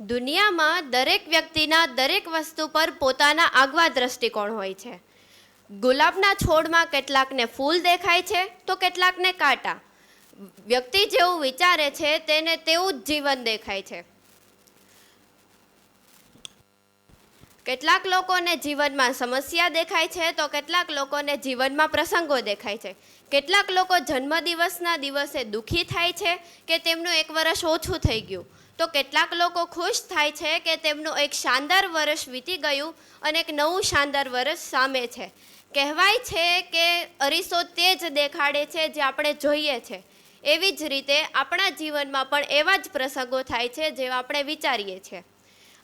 દુનિયામાં દરેક વ્યક્તિના દરેક વસ્તુ પર પોતાના આગવા દ્રષ્ટિકોણ હોય છે. ગુલાબના છોડમાં કેટલાકને ફૂલ દેખાય છે તો કેટલાકને કાંટા. વ્યક્તિ જેવું વિચારે છે તેને તેવું જ જીવન દેખાય છે. કેટલાક લોકોને જીવનમાં સમસ્યા દેખાય છે તો કેટલાક લોકોને જીવનમાં પ્રસંગો દેખાય છે. કેટલાક લોકો જન્મદિવસના દિવસે દુઃખી થાય છે કે તેમનું એક વર્ષ ઓછું થઈ ગયું. તો કેટલાક લોકો ખુશ થાય છે કે તેમનું એક શાનદાર વર્ષ વીતી ગયું અને એક નવું શાનદાર વર્ષ સામે છે. કહેવાય છે કે અરીસો તે જ દેખાડે છે જે આપણે જોઈએ છે. એવી જ રીતે આપણા જીવનમાં પણ એવા જ પ્રસંગો થાય છે જેવા આપણે વિચારીએ છીએ.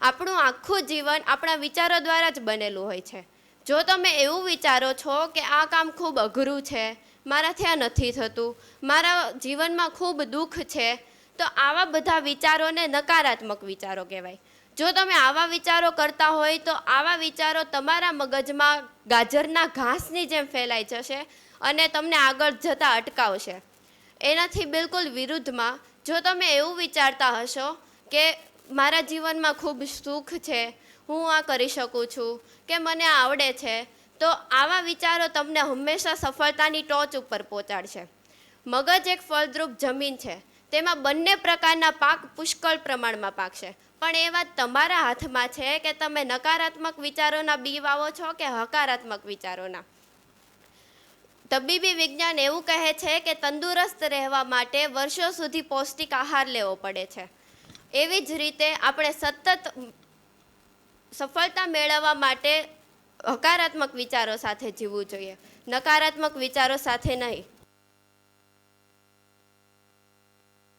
આપણું આખું જીવન આપણા વિચારો દ્વારા જ બનેલું હોય છે. જો તમે એવું વિચારો છો કે આ કામ ખૂબ અઘરું છે, મારાથી આ નથી થતું, મારા જીવનમાં ખૂબ દુઃખ છે તો આવા બધા વિચારોને નકારાત્મક વિચારો કહેવાય. જો તમે આવા વિચારો કરતા હોય તો આવા વિચારો તમારા મગજમાં ગાજરના ઘાસની જેમ ફેલાઈ જશે અને તમને આગળ જતાં અટકાવશે. એનાથી બિલકુલ વિરુદ્ધમાં જો તમે એવું વિચારતા હશો કે મારા જીવનમાં ખૂબ સુખ છે, હું આ કરી શકું છું, કે મને આવડે છે, તો આવા વિચારો તમને હંમેશા સફળતાની ટોચ ઉપર પહોંચાડશે. મગજ એક ફળદ્રુપ જમીન છે. તેમાં બંને પ્રકારના પાક પુષ્કળ પ્રમાણમાં પાકશે. પણ એ વાત તમારા હાથમાં છે કે તમે નકારાત્મક વિચારોના બી વાવો છો કે હકારાત્મક વિચારોના? તબીબી વિજ્ઞાન એવું કહે છે કે તંદુરસ્ત રહેવા માટે વર્ષો સુધી પૌષ્ટિક આહાર લેવો પડે છે. એવી જ રીતે આપણે સતત સફળતા મેળવવા માટે હકારાત્મક વિચારો સાથે જીવવું જોઈએ. નકારાત્મક વિચારો સાથે નહીં.